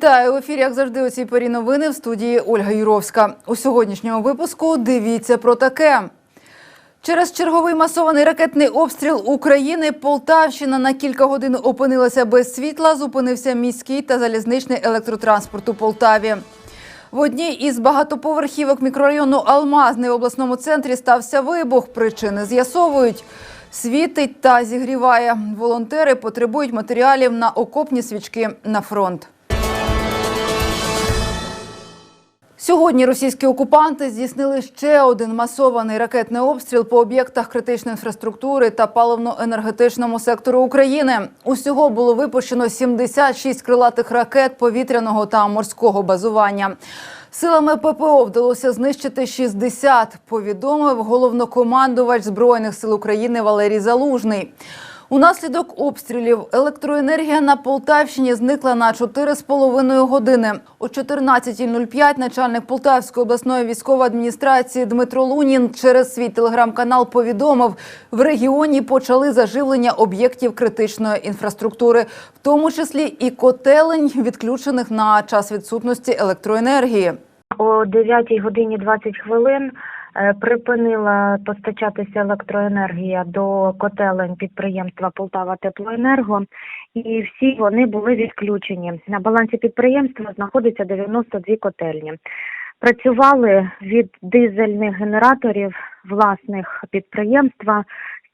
Вітаю в ефірі, як завжди, у цій порі новини в студії Ольга Юровська. У сьогоднішньому випуску дивіться про таке. Через черговий масований ракетний обстріл України Полтавщина на кілька годин опинилася без світла. Зупинився міський та залізничний електротранспорт у Полтаві. В одній із багатоповерхівок мікрорайону Алмазний в обласному центрі стався вибух. Причини з'ясовують. Світить та зігріває. Волонтери потребують матеріалів на окопні свічки на фронт. Сьогодні російські окупанти здійснили ще один масований ракетний обстріл по об'єктах критичної інфраструктури та паливно-енергетичному сектору України. Усього було випущено 76 крилатих ракет повітряного та морського базування. Силами ППО вдалося знищити 60, повідомив головнокомандувач збройних сил України Валерій Залужний. Унаслідок обстрілів електроенергія на Полтавщині зникла на 4,5 години. О 14.05 начальник Полтавської обласної військової адміністрації Дмитро Лунін через свій телеграм-канал повідомив, в регіоні почали заживлення об'єктів критичної інфраструктури, в тому числі і котелень, відключених на час відсутності електроенергії. О 9 годині 20 хвилин припинила постачатися електроенергія до котелень підприємства Полтава Теплоенерго, і всі вони були відключені. На балансі підприємства знаходиться 92 котельні. Працювали від дизельних генераторів власних підприємства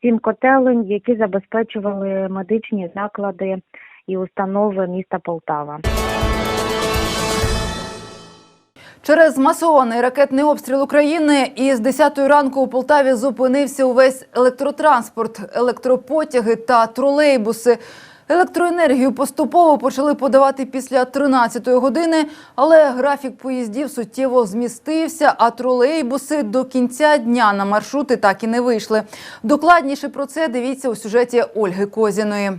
сім котелень, які забезпечували медичні заклади і установи міста Полтава. Через масований ракетний обстріл України із 10 ранку у Полтаві зупинився увесь електротранспорт, електропотяги та тролейбуси. Електроенергію поступово почали подавати після 13 години, але графік поїздів суттєво змістився, а тролейбуси до кінця дня на маршрути так і не вийшли. Докладніше про це дивіться у сюжеті Ольги Козіної.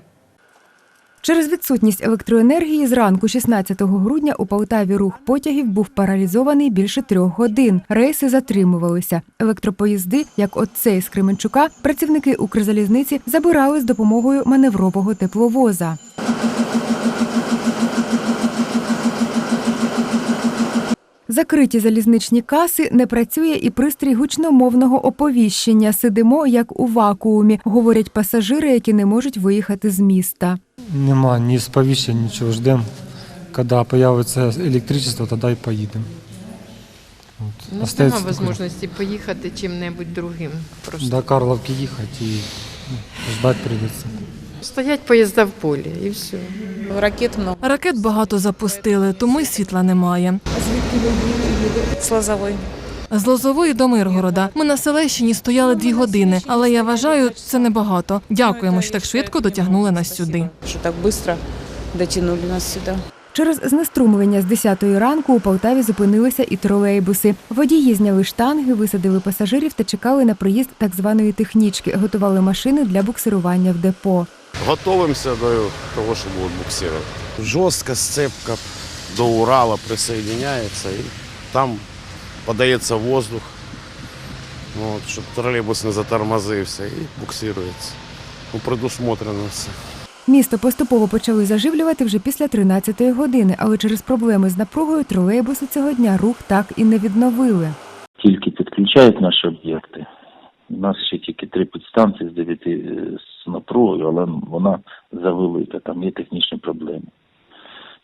Через відсутність електроенергії зранку 16 грудня у Полтаві рух потягів був паралізований більше трьох годин. Рейси затримувалися. Електропоїзди, як от цей з Кременчука, працівники Укрзалізниці забирали з допомогою маневрового тепловоза. Закриті залізничні каси не працює і пристрій гучномовного оповіщення. Сидимо як у вакуумі, говорять пасажири, які не можуть виїхати з міста. Нема ні сповіщень, нічого. Ждемо, коли з'явиться електричество, тоді і поїдемо. У нас немає можливості поїхати чим-небудь другим. Просто До Карловки їхати і ну, ждати прийдеться. стоять поїзда в полі і все. Ракет. Ракет багато запустили, тому й світла немає. С Лозовой. З Лозової до Миргорода. Ми на Селещині стояли дві години, але я вважаю, це небагато. Дякуємо, що так швидко дотягнули нас сюди. Что так быстро дотянули нас сюда. Через знеструмлення з 10 ранку у Полтаві зупинилися і тролейбуси. Водії зняли штанги, висадили пасажирів та чекали на приїзд так званої технічки, готували машини для буксирування в депо. Готовимся до того, що будуть буксировать. Жорстка сцепка до Урала присоединяється і там подається воздух, ну, от, щоб тролейбус не затормозився і буксирується. Ну, предусмотрено все. Місто поступово почали заживлювати вже після 13-ї години, але через проблеми з напругою тролейбуси цього дня рух так і не відновили. тільки підключають наші об'єкти. У нас ще тільки три підстанції з дев'яти е, з напругою, але вона завелика, там є технічні проблеми.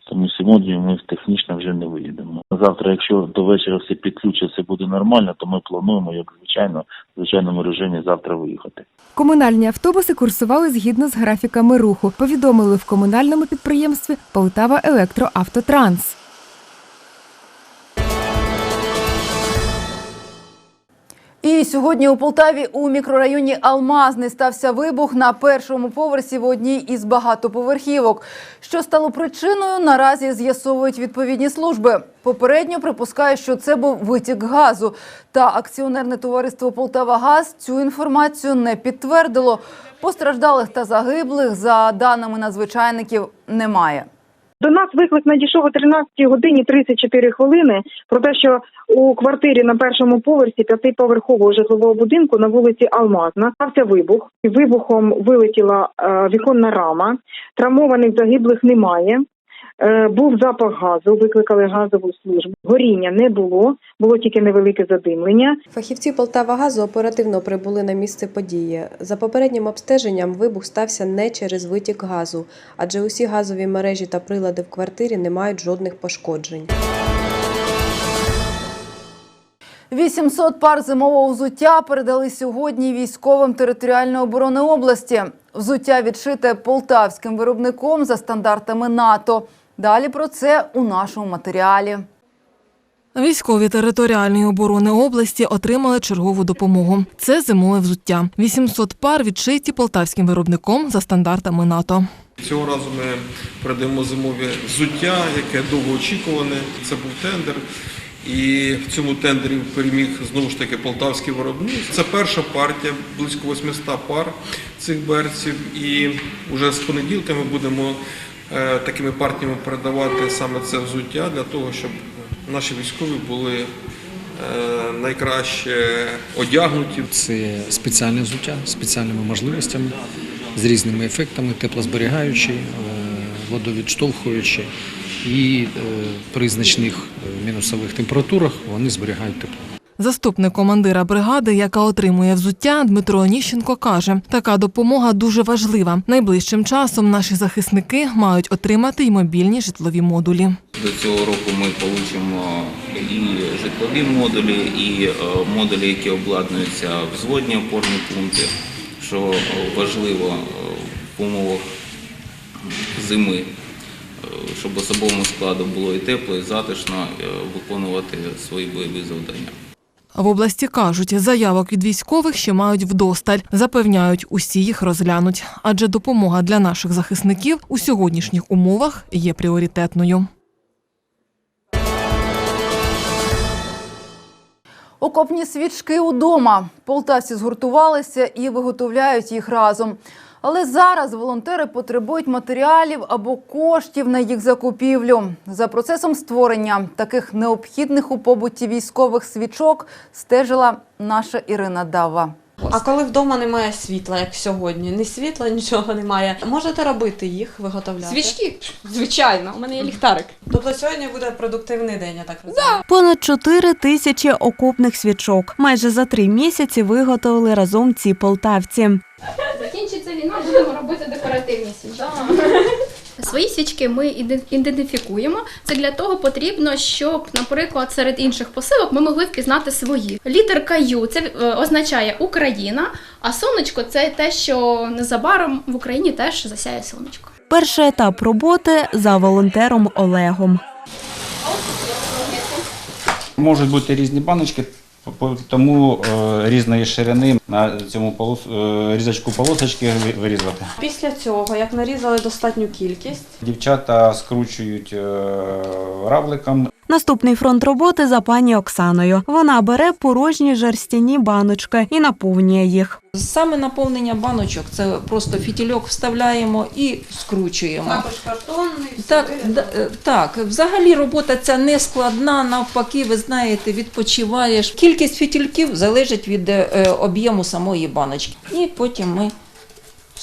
Тому сьогодні ми технічно вже не виїдемо. Завтра, якщо до вечора все підключиться, все буде нормально, то ми плануємо, як звичайно, в звичайному режимі завтра виїхати. Комунальні автобуси курсували згідно з графіками руху. Повідомили в комунальному підприємстві Полтава Електроавтотранс. І сьогодні у Полтаві у мікрорайоні Алмазний стався вибух на першому поверсі в одній із багатоповерхівок. Що стало причиною, наразі з'ясовують відповідні служби. Попередньо припускає, що це був витік газу. Та акціонерне товариство Полтавагаз цю інформацію не підтвердило. Постраждалих та загиблих, за даними надзвичайників, немає. До нас виклик надійшов о 13 годині 34 хвилини про те, що у квартирі на першому поверсі п'ятиповерхового житлового будинку на вулиці Алмазна стався вибух. Вибухом вилетіла е, віконна рама. Травмованих загиблих немає. Е, був запах газу, викликали газову службу. Горіння не було, було тільки невелике задимлення. Фахівці Полтавагазу оперативно прибули на місце події. За попереднім обстеженням вибух стався не через витік газу, адже усі газові мережі та прилади в квартирі не мають жодних пошкоджень. 800 пар зимового взуття передали сьогодні військовим територіальної оборони області. Взуття відшите полтавським виробником за стандартами НАТО. Далі про це у нашому матеріалі. Військові територіальної оборони області отримали чергову допомогу. Це зимове взуття. 800 пар відшиті полтавським виробником за стандартами НАТО. Цього разу ми передаємо зимові взуття, яке довго очікуване. Це був тендер. І в цьому тендері переміг знову ж таки полтавський виробник. Це перша партія, близько 800 пар цих берців. І вже з понеділка ми будемо такими партіями передавати саме це взуття для того, щоб наші військові були е, найкраще одягнуті. Це спеціальне взуття з спеціальними можливостями, з різними ефектами, теплозберігаючі, е, водовідштовхуючі і е, при значних е, мінусових температурах вони зберігають тепло. Заступник командира бригади, яка отримує взуття, Дмитро Оніщенко каже, така допомога дуже важлива. Найближчим часом наші захисники мають отримати й мобільні житлові модулі. До цього року ми отримаємо і житлові модулі, і е, модулі, які обладнуються взводні опорні пункти, що важливо е, в умовах зими, е, щоб особовому складу було і тепло, і затишно виконувати свої бойові завдання. В області кажуть, заявок від військових ще мають вдосталь. Запевняють, усі їх розглянуть, адже допомога для наших захисників у сьогоднішніх умовах є пріоритетною. Окопні свічки удома. Полтавці згуртувалися і виготовляють їх разом. Але зараз волонтери потребують матеріалів або коштів на їх закупівлю. За процесом створення таких необхідних у побуті військових свічок стежила наша Ірина Дава. А коли вдома немає світла, як сьогодні, ні світла, нічого немає. Можете робити їх, виготовляти? Свічки, звичайно, у мене є ліхтарик. Тобто сьогодні буде продуктивний день, я так розумію. Понад 4 тисячі окопних свічок. Майже за три місяці виготовили разом ці полтавці. Закінчиться війна, будемо робити декоративні свічки. Свої свічки ми ідентифікуємо. Це для того потрібно, щоб, наприклад, серед інших посилок ми могли впізнати свої. Літерка Ю це е, означає Україна, а сонечко це те, що незабаром в Україні теж засяє сонечко. Перший етап роботи за волонтером Олегом. Можуть бути різні баночки, тому е, різної ширини на цьому полос, е, різачку полосочки вирізати. Після цього, як нарізали достатню кількість, Дівчата скручують е, равликом. Наступний фронт роботи за пані Оксаною. Вона бере порожні жерстяні баночки і наповнює їх. Саме наповнення баночок це просто фітільок вставляємо і скручуємо. також картонний. Так, е, так, взагалі робота ця не складна, навпаки, ви знаєте, відпочиваєш. Кількість фітільків залежить від е, об'єму самої баночки. І потім ми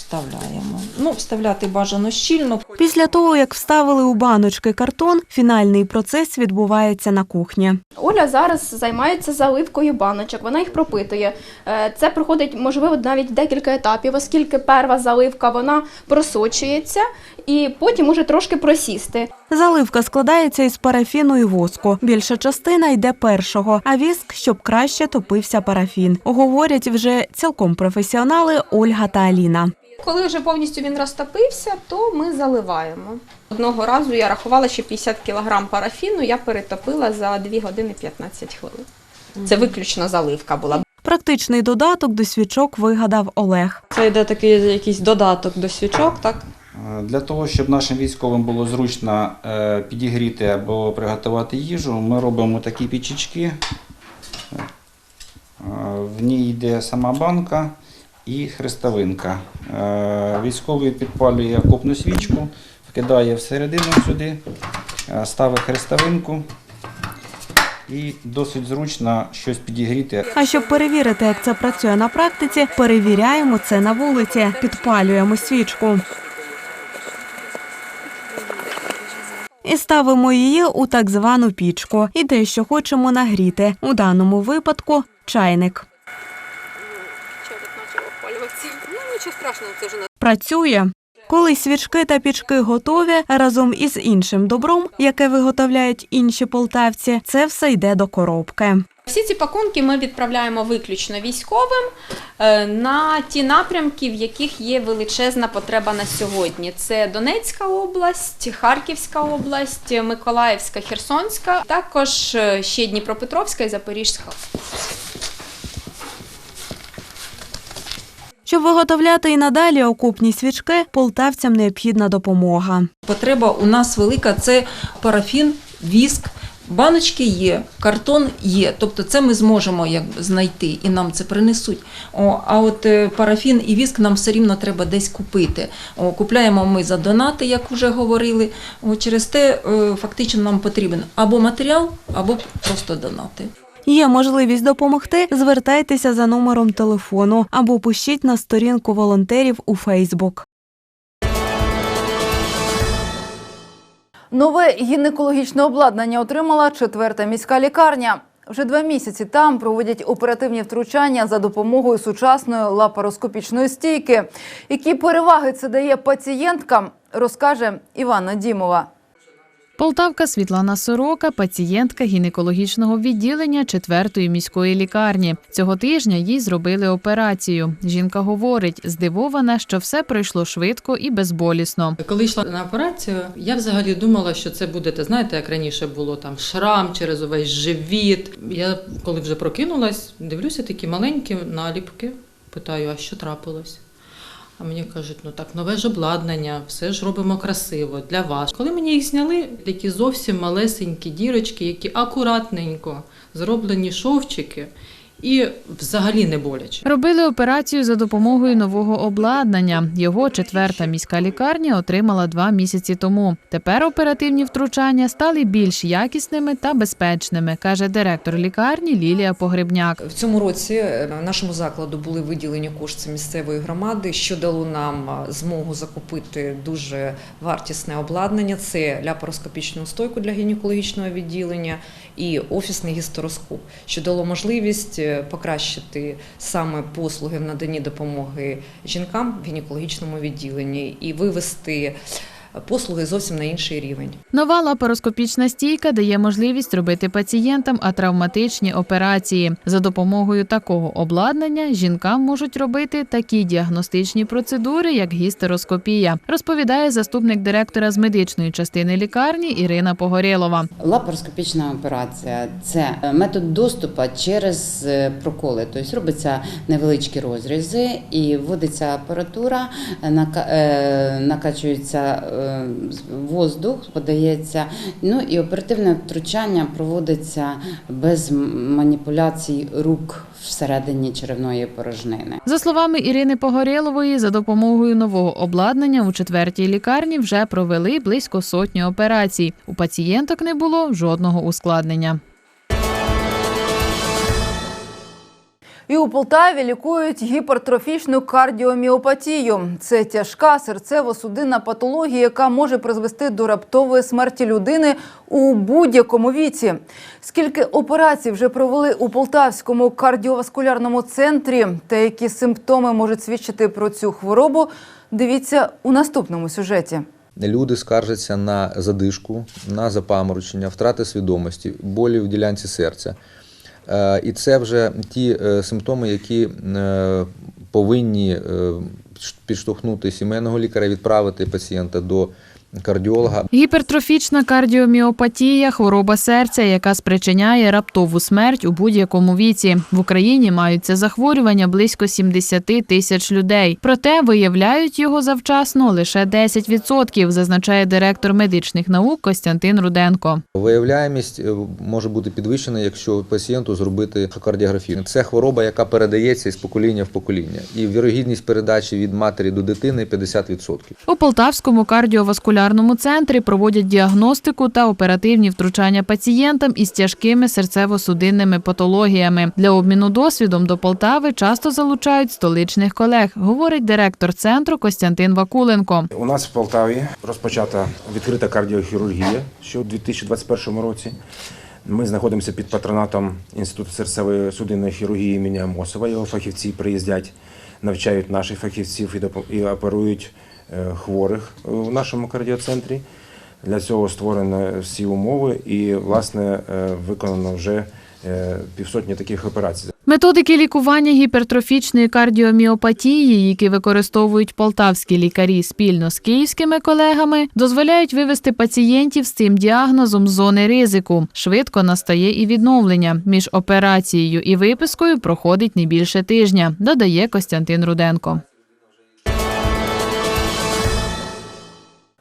вставляємо. Ну, вставляти бажано щільно. Після того, як вставили у баночки картон, фінальний процес відбувається на кухні. Оля зараз займається заливкою баночок, вона їх пропитує. Е, Це проходить, можливо, навіть декілька етапів, оскільки перша заливка вона просочується і потім може трошки просісти. Заливка складається із парафіну і воску. Більша частина йде першого, а віск, щоб краще топився парафін. Говорять вже цілком професіонали Ольга та Аліна. Коли вже повністю він розтопився, то ми заливаємо. Одного разу я рахувала, що 50 кг парафіну я перетопила за 2 години 15 хвилин. Це виключно заливка була. Практичний додаток до свічок вигадав Олег. Це йде такий якийсь додаток до свічок, так? Е, Для того, щоб нашим військовим було зручно е, підігріти або приготувати їжу, ми робимо такі пічечки. Е, В ній йде сама банка і хрестовинка. Е, Військовий підпалює окопну свічку, вкидає всередину сюди, е, ставить хрестовинку і досить зручно щось підігріти. А щоб перевірити, як це працює на практиці, перевіряємо це на вулиці, підпалюємо свічку. і ставимо її у так звану пічку і дещо хочемо нагріти. У даному випадку чайник. Ну, нічого страшного, це ж у. Працює. Коли свічки та пічки готові разом із іншим добром, яке виготовляють інші полтавці, це все йде до коробки. Всі ці пакунки ми відправляємо виключно військовим е, на ті напрямки, в яких є величезна потреба на сьогодні. Це Донецька область, Харківська область, Миколаївська, Херсонська, також е, ще Дніпропетровська і Запорізька. Щоб виготовляти і надалі окупні свічки, полтавцям необхідна допомога. Потреба у нас велика це парафін, віск. Баночки є, картон є, тобто це ми зможемо як знайти і нам це принесуть. О, а от е, парафін і віск нам все рівно треба десь купити. О, купляємо ми за донати, як вже говорили. О, через те е, фактично нам потрібен або матеріал, або просто донати. Є можливість допомогти. Звертайтеся за номером телефону або пишіть на сторінку волонтерів у Фейсбук. Нове гінекологічне обладнання отримала четверта міська лікарня. Вже два місяці там проводять оперативні втручання за допомогою сучасної лапароскопічної стійки. Які переваги це дає пацієнткам, розкаже Івана Дімова. Полтавка Світлана Сорока, пацієнтка гінекологічного відділення 4-ї міської лікарні. Цього тижня їй зробили операцію. Жінка говорить, здивована, що все пройшло швидко і безболісно. Коли йшла на операцію, я взагалі думала, що це буде, те, знаєте, як раніше було там шрам через увесь живіт. Я коли вже прокинулась, дивлюся такі маленькі наліпки. Питаю, а що трапилось? А мені кажуть, ну так, нове ж обладнання, все ж робимо красиво для вас. Коли мені їх зняли, такі зовсім малесенькі дірочки, які акуратненько зроблені шовчики, і взагалі не боляче. Робили операцію за допомогою нового обладнання. Його четверта міська лікарня отримала два місяці тому. Тепер оперативні втручання стали більш якісними та безпечними, каже директор лікарні Лілія Погребняк. В цьому році е, нашому закладу були виділені кошти місцевої громади, що дало нам е, змогу закупити дуже вартісне обладнання. Це ляпароскопічну стойку для гінекологічного відділення і офісний гістероскоп, що дало можливість е, покращити саме послуги в наданні допомоги жінкам в гінекологічному відділенні і вивести послуги зовсім на інший рівень. Нова лапароскопічна стійка дає можливість робити пацієнтам атравматичні операції. За допомогою такого обладнання жінкам можуть робити такі діагностичні процедури, як гістероскопія, розповідає заступник директора з медичної частини лікарні Ірина Погорєлова. Лапароскопічна операція це метод доступу через е, проколи. Тобто робиться невеличкі розрізи і вводиться апаратура, е, накачується е, воздух, подається. Ну і оперативне втручання проводиться без маніпуляцій рук всередині черевної порожнини. За словами Ірини Погорєлової, за допомогою нового обладнання у четвертій лікарні вже провели близько сотні операцій. У пацієнток не було жодного ускладнення. І у Полтаві лікують гіпертрофічну кардіоміопатію. Це тяжка серцево-судинна патологія, яка може призвести до раптової смерті людини у будь-якому віці. Скільки операцій вже провели у Полтавському кардіоваскулярному центрі та які симптоми можуть свідчити про цю хворобу, дивіться у наступному сюжеті. Люди скаржаться на задишку, на запаморочення, втрати свідомості, болі в ділянці серця. Е, І це вже ті е, симптоми, які е, повинні підштовхнути сімейного лікаря, відправити пацієнта до кардіолога. Гіпертрофічна кардіоміопатія хвороба серця, яка спричиняє раптову смерть у будь-якому віці. В Україні мають це захворювання близько 70 тисяч людей. Проте виявляють його завчасно лише 10%, зазначає директор медичних наук Костянтин Руденко. Виявляємість е, може бути підвищена, якщо пацієнту зробити кардіографію. Це хвороба, яка передається із покоління в покоління, і вірогідність передачі від матері до дитини 50%. У Полтавському кардіоваскулярному кардіоваскулярному центрі проводять діагностику та оперативні втручання пацієнтам із тяжкими серцево-судинними патологіями. Для обміну досвідом до Полтави часто залучають столичних колег, говорить директор центру Костянтин Вакуленко. У нас в Полтаві розпочата відкрита кардіохірургія ще у 2021 році. Ми знаходимося під патронатом Інституту серцевої судинної хірургії імені Амосова. Його фахівці приїздять, навчають наших фахівців і оперують хворих в нашому кардіоцентрі. Для цього створені всі умови і, власне, е, виконано вже е, півсотні таких операцій. Методики лікування гіпертрофічної кардіоміопатії, які використовують полтавські лікарі спільно з київськими колегами, дозволяють вивести пацієнтів з цим діагнозом з зони ризику. Швидко настає і відновлення. Між операцією і випискою проходить не більше тижня, додає Костянтин Руденко.